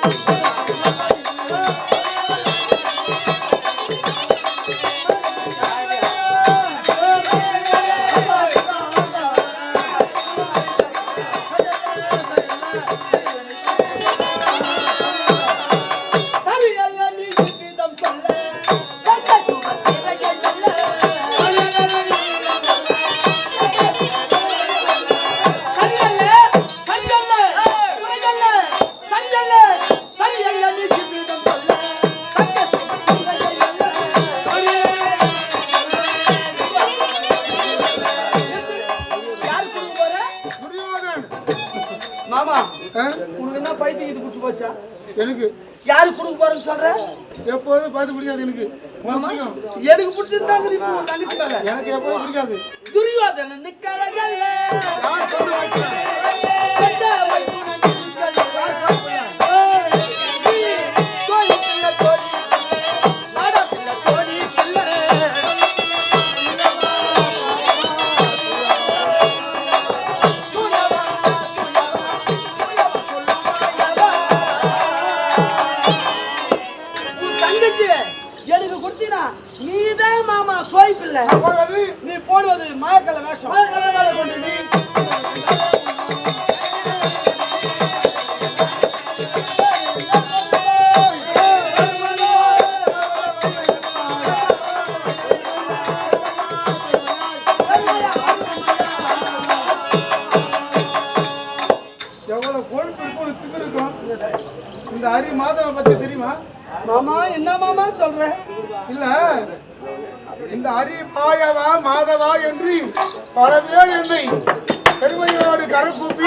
Thank you. மாமா? உனக்கு என்ன பைத்தியம் இது குடிச்சு போச்சா? எனக்கு. யாரு கொடுக்க போறேன்னு சொல்ற? எப்போதும் பார்த்து பிடிக்காது எனக்கு. மாமா. எனக்கு பிடிச்சிருந்தாங்க இப்போ தங்கச்சி எனக்கு எப்போதும் பிடிக்காது. துரியோதனன் கலகல்ல தங்கச்சி எனக்கு கொடுத்தீனா நீதான் மாமா சோய் பிள்ளை. போவது நீ போடுவது மாயக்கல வேஷம். எவ்வளவு கொழுப்பு இருக்கும் இந்த அரி மாதவ பத்தி தெரியுமா? மாமா என்ன மாமா சொல்ற? இல்ல இந்த அரி மாயவா மாதவா என்று பல பேர் என்னை பெருமையோடு கரை கூப்பி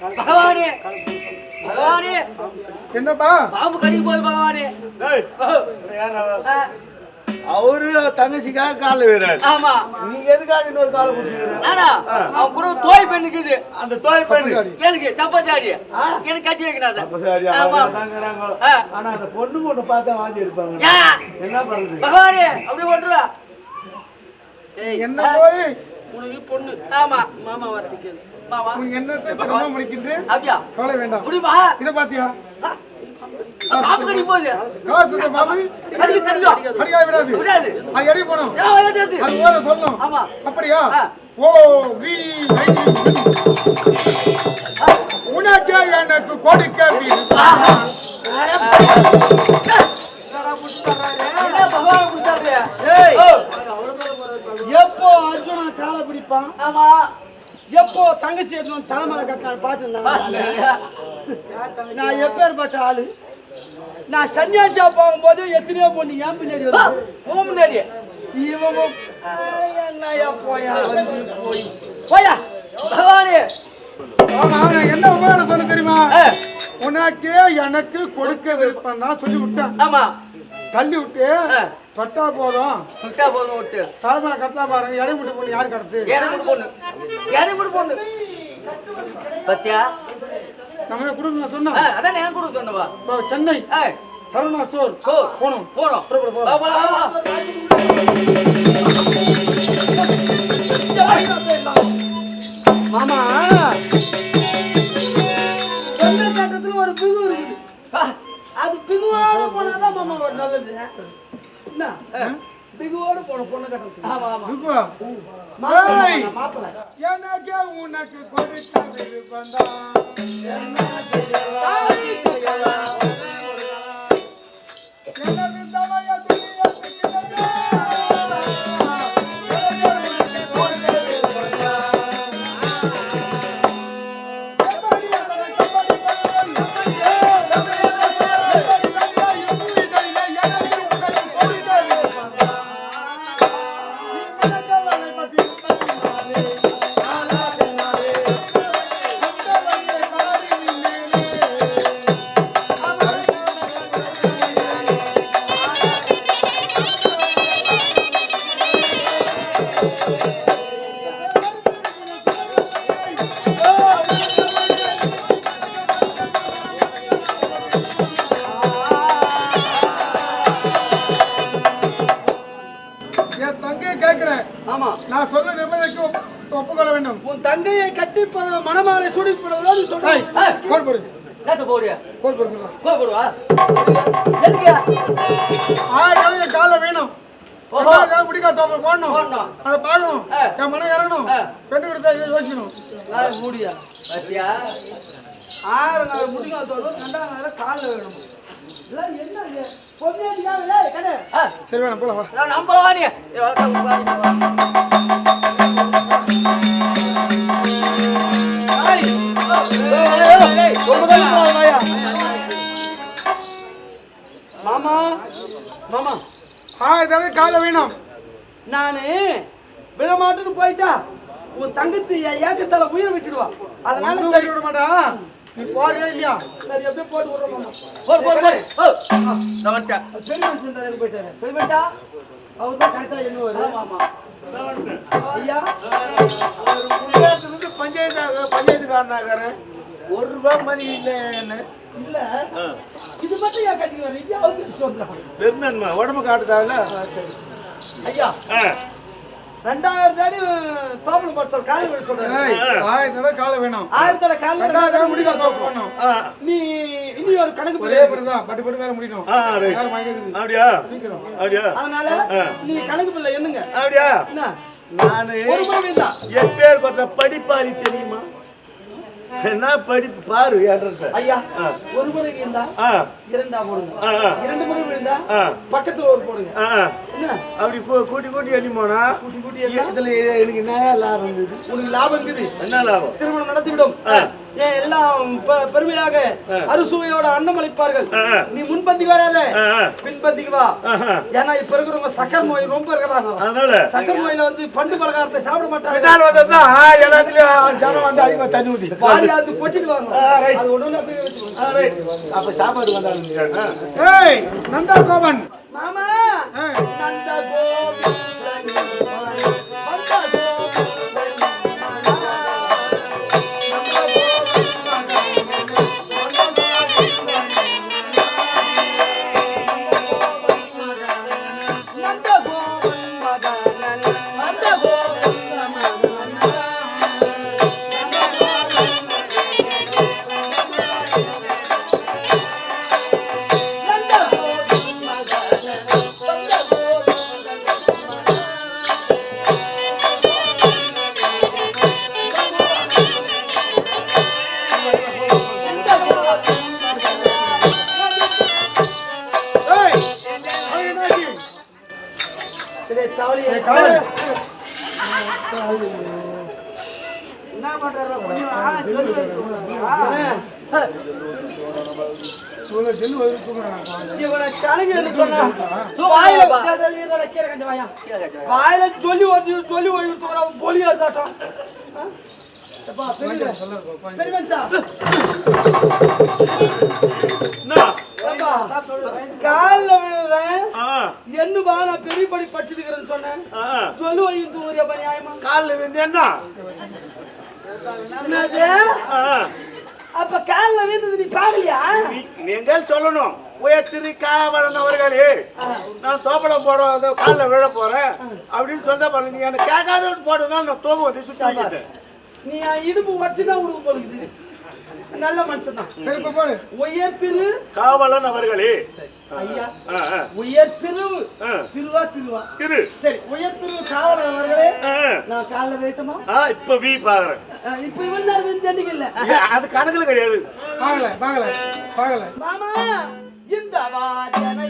பகவானே பகவானே. என்னப்பா? பாம்பு கடிக்கு போய் பகவானே. அவரு தங்கச்சிக்காக காலில் வீரர் ஆமா. நீங்க எதுக்காக இன்னொரு காலை பிடிச்சிக்கிறீங்க நானா? அவன் கூட தோய் பெண்ணுக்குது அந்த தோல் பெண்ணு எனக்கு சப்பாத்தி எனக்கு கட்டி வைக்கிறாங்க. ஆனா அந்த பொண்ணு பொண்ணு பார்த்தா வாந்தி எடுப்பாங்க என்ன பண்றது? பகவானே என்ன போய் உனக்கு பொண்ணு. ஆமா. மாமா வரத்துக்கு உன் எண்ணத்தை திரும்ப முடிக்கின்றேன். அப்படியா கவலை வேண்டாம். இதை பாத்தியா. அப்படியா. ஓ உனக்கே எனக்கு கொடுக்க எப்போ அர்ஜுனா காலை பிடிப்பான்? ஆமா. எப்போ தங்கச்சி எடுத்து தலைமலை கட்டினான் பார்த்துருந்தாங்க நான் எப்பேற்பட்ட ஆளு. நான் சன்னியாசியா போகும்போது எத்தனையோ பொண்ணு ஏன் பின்னாடி உன் முன்னாடி இவன் என்னையா போயா? வந்து போய்? போயா பகவானே. ஆமா நான் என்ன உபகாரம் சொன்ன தெரியுமா? உனக்கே எனக்கு கொடுக்க விருப்பம் தான் சொல்லி விட்டேன் ஆமா. தள்ளி விட்டு. தொட்டா போதும். விட்டா போதும் விட்டு தலைமையில கட்டா பாருங்க இடை விட்டு பொண்ணு யாரு கடத்து? எனக்கு பொண்ணு. எனக்கு பொண்ணு. பத்தியா? நம்ம கொடுங்க சொன்னோம் ஆ, அதான் எனக்கு கொடுக்க சொன்னவா சென்னை. சரவணா ஸ்டோர். போ. போகணும். போனோம் கொடுக்க விருப்பம் ப- மணமாலை சூடிப்படுவதோடு சொல்றேன் கோடு போடு. நேத்து போடியா? கோடு போடுறா போய் போடுவா? எதுக்கு ஆயிரம் கலைஞர் காலைல வேணும். போடணும். போடணும். அதை ஆ. என் மனம் இறங்கணும். ஆ. பெண்ணு கொடுத்தா யோசிக்கணும். நான் மூடியா? பாத்தியா? ஆயிரம் நாள் முடிக்காதோடு ரெண்டாம் காலில் வேணும். கடை. ஆ, சரி வேணாம் போலாம் வா. நான் நம்பலாம் நீ? மாமா மாமா ஆயிரம் தடவை காலைல வேணும் நானு விடமாட்டுன்னு போயிட்டா உன் தங்கச்சி ஏக்கத்தால உயிரை விட்டுடுவா. அதனால சரி. விட மாட்டா நீ போறியா இல்லையா? சரி அப்படியே போட்டு விடுறோம் மாமா. ஓ, நான் வந்துட்டேன். அது பெரிய மனுஷன் தான் போயிட்டாரு. போய்விட்டா? அவர் தான் கரெக்டா ஆமா. ஐயா? பஞ்சாயத்துக்காரனாக்கிறேன் ஒரு ரூபாய் மதி இல்லை என்ன? இல்ல. இது மட்டும் ஏன் கட்டி வர இது அவுத்து வச்சுட்டு வந்துடுறான் பெருந்தன்மை உடம்பு காட்டுதால? ஐயா. ரெண்டாயிரம் தாடி தோப்பல போட்டு சொல் காலை போட்டு சொல்றேன் ஆயிரம் தடவை காலை வேணும். ரெண்டாவது தடவை ரெண்டாயிரம் முடிக்கா முடிக்க தோப்பை போடணும்? நீ இனி ஒரு கணக்கு ஒரே போடு பிறந்தா பட்டு பட்டு முடிக்கணும் மயங்குது. அப்படியா? சீக்கிரம். அப்படியா? அதனால நீ கணக்கு பிள்ளை எண்ணுங்க அப்படியா? நானு ஒரு தான். என் பேர் கொண்ட படிப்பாளி தெரியுமா? என்ன படிப்பு பாரு என்ற ஐயா ஒரு முறை இரண்டா போடுங்க. ஆ, ஆ. இரண்டு முறை விழுந்தா ஆ. பக்கத்துல ஒரு போடுங்க. அப்படி கூட்டி கூட்டி எண்ணி போனா கூட்டி கூட்டி? இதுல எனக்கு என்ன லாபம் இருக்குது? உனக்கு லாபம் இருக்குது. என்ன லாபம்? திருமணம் நடத்திவிடும் எல்லாம் பெருமையாக அறுசுவையோட அன்னம் அளிப்பார்கள். நீ முன்பந்திக்கு வராத. பின்பந்திக்கு வா. ஏன்னா இப்ப இருக்கிறவங்க சக்கரை நோய் ரொம்ப இருக்கிறாங்க. அதனால? சக்கரை நோயில வந்து பண்டு பலகாரத்தை சாப்பிட மாட்டாங்க. பின்னால் வந்தா எல்லாத்துலயும் ஜனம் வந்து அதிகமா தண்ணி ஊத்தி வாரி அது கொட்டிடுவாங்க ஒண்ணு. அப்ப சாப்பாடு வந்தாங்க ஏய் நந்தா கோபன் மாமா நந்த கோவிந்தன் சொன்னா, தூக்கு, வாயில சொல்லி ஒரு சொல்லி ஒரு பொலியா தாட்டம். கால்ல விழுறேன். என்னப்பா, நான் பெரிய படி படிச்சிருக்கிறேன்னு சொன்னேன். சொல்லு வை, தூக்குறியாப்பா, நியாயமா? காலில் என்ன? ஆ, அப்ப கால்ல விழுந்தது நீ பாக்கலையா நீ- நீங்கள் சொல்லணும். உயர்த்திரு காவலன் அவர்களே நான் தோப்படம் போட காலில் விழ போறேன். அப்படின்னு சொன்ன பாருங்க நீ எனக்கு கேட்காத போடுறதுனால நான் தோகம் வந்து சுத்தி. நீ இடுப்பு உடச்சுதான் உடுக்க போலுக்குது நல்ல மனுஷன் தான். சரி, இப்ப போடு. உயர் திரு காவலன் அவர்களே. ஐயா. ஆ, ஆ, உயர் திரு ஆ. திருவா திருவா. திரு. சரி உயர் திரு காவலர் அவர்களே. நான் காலைல வேட்டுமா? ஆ, இப்ப வீ பாக்குறேன். இப்ப இவன் நேரம் வந்து தண்ணிக்கு இல்ல? ஏ, அது கணக்குல கிடையாது. பாக்கல பாக்கல பாக்கல. மாமா இந்த வாஜனை